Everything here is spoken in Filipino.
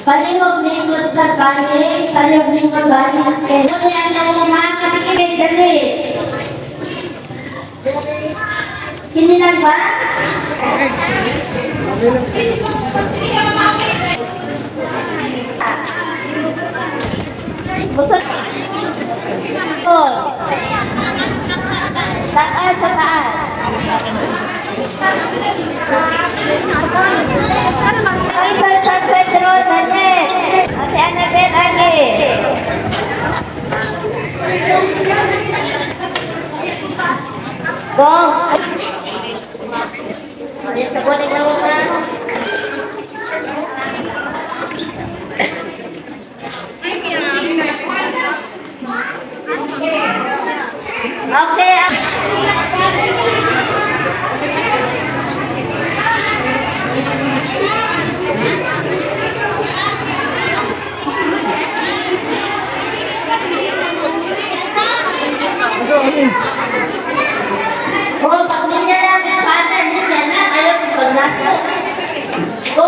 Palimog lingkod sa balik, palimog lingkod balik ang pera. Ano yan ang mga katikimig, dali. Hindi lang ba? Busot. Oh. Taas sa taas. Bro. Okay.